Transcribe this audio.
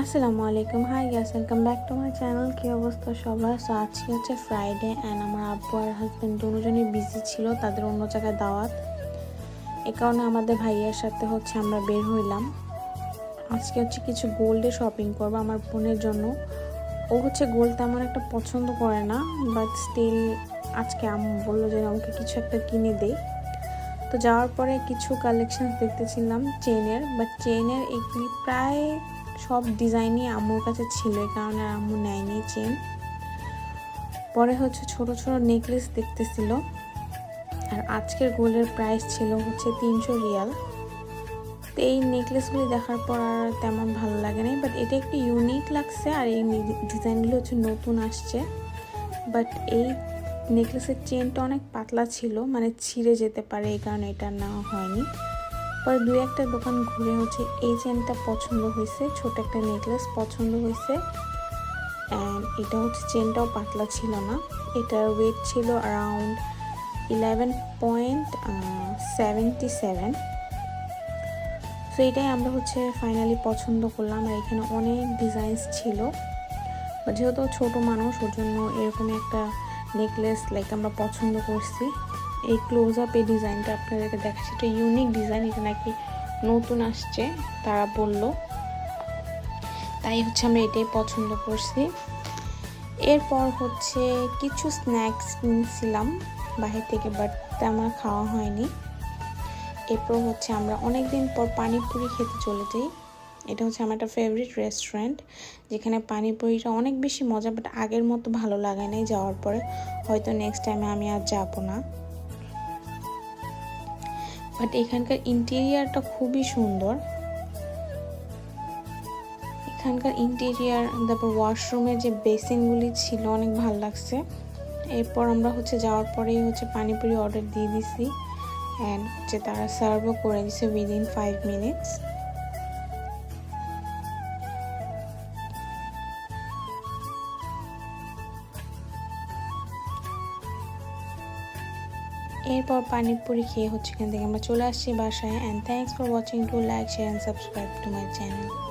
আসসালামু আলাইকুম। Hi guys welcome back to my channel কী অবস্থা সবার? সো আজকে হচ্ছে ফ্রাইডে অ্যান্ড আমার আব্বু আর হাজব্যান্ড দুজনই বিজি ছিল, তাদের অন্য জায়গায় দাওয়াত। এ কারণে আমাদের ভাইয়ের সাথে হচ্ছে আমরা বের হইলাম। আজকে হচ্ছে কিছু গোল্ডে শপিং করব আমার বোনের জন্য। ও হচ্ছে গোল্ড তেমন একটা পছন্দ করে না বাট স্টিল আজকে আম্মু বলল যে আমাকে কিছু একটা কিনে দেই তো যাওয়ার পরে কিছু কালেকশন দেখতেছিলাম চেনের বাট চেনের এগুলি প্রায় সব ডিজাইনই আম্মুর কাছে ছিল কারণে আর আম্মু নেয়নি চেন পরে হচ্ছে ছোট ছোট নেকলেস দেখতেছিল। আর আজকের গোল্ডের প্রাইস ছিল হচ্ছে তিনশো রিয়াল। তো এই নেকলেসগুলি দেখার পর আর তেমন ভালো লাগে নাই বাট এটা একটু ইউনিক লাগছে আর এই ডিজাইনগুলো হচ্ছে নতুন আসছে। বাট এই নেকলেসের চেনটা অনেক পাতলা ছিল মানে ছিঁড়ে যেতে পারে এই কারণে এটা নেওয়া হয়নি। পরে দুই একটা দোকান ঘুরে হচ্ছে এই চেনটা পছন্দ হয়েছে, ছোট একটা নেকলেস পছন্দ হয়েছে। অ্যান্ড এটা হচ্ছে চেনটাও পাতলা ছিল না। এটার ওয়েট ছিল around eleven point seventy seven so এটাই আমরা হচ্ছে ফাইনালি পছন্দ করলাম আর এখানে অনেক ডিজাইনস ছিল। যেহেতু ছোট মানুষ, ওর জন্য এরকম একটা নেকলেস লাইক আমরা পছন্দ করছি। এই ক্লোজ আপ এই ডিজাইনটা আপনাদেরকে দেখাচ্ছি। এটা ইউনিক ডিজাইন এটা নাকি নতুন আসছে, তারা বলল। তাই হচ্ছে আমরা এটাই পছন্দ করছি। এরপর হচ্ছে কিছু স্ন্যাক্স নিয়েছিলাম বাহির থেকে বাট তেমন খাওয়া হয়নি। এরপর হচ্ছে আমরা অনেক দিন পর পানিপুরি খেতে চলে যাই। এটা হচ্ছে আমার একটা ফেভারিট রেস্টুরেন্ট যেখানে পানিপুরিটা অনেক বেশি মজা বাট আগের মতো ভালো লাগে নাই যাওয়ার পরে। হয়তো নেক্সট টাইমে আমি আর যাব না। বাট এখানকার ইন্টেরিয়ারটা খুবই সুন্দর। এখানকার ইন্টেরিয়ার, তারপর ওয়াশরুমের যে বেসিনগুলি ছিল অনেক ভালো লাগছে। এরপর আমরা হচ্ছে যাওয়ার পরেই হচ্ছে পানিপুরি অর্ডার দিয়ে দিছি। অ্যান্ড হচ্ছে তারা সার্ভও করে দিছে উইদিন ফাইভ মিনিটস এরপর পানিপুরি খেয়ে হচ্ছে এখান থেকে আমরা চলে আসছি বাসায়। And thanks for watching to like share and subscribe to my channel